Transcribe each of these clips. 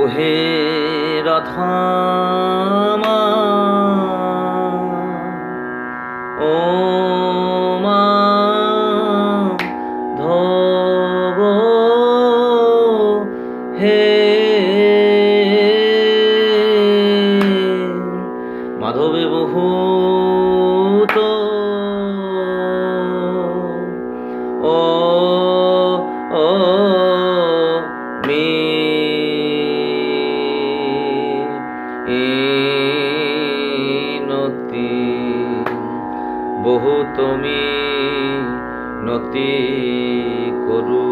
ওহে রাধামা ও মা ধব বহুত। ও ও মি বহু তুমি নতি করু।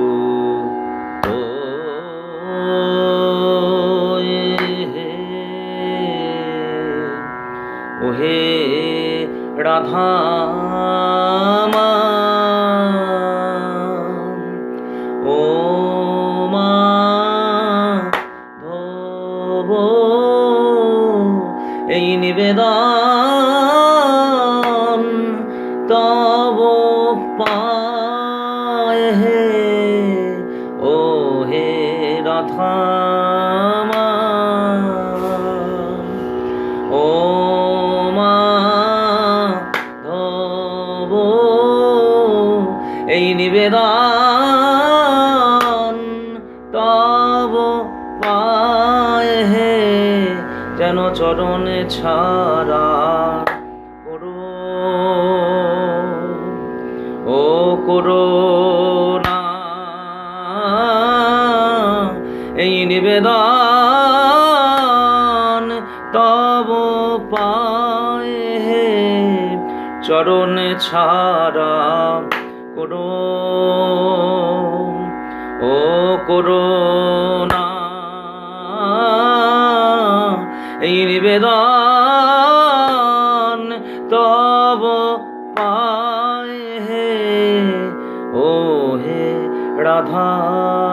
ও ওহে রাধা এই নিবেদন তব পায় ও হে রাধা মা। ও মা, ধব, এই নিবেদন তব পায় হে, যেন চরণে ছাড়া করো না। এই নিবেদন তব পায় চরণ ছাড়া করো। ও করো না। এই নিবেদন হে ও হে রাধা মা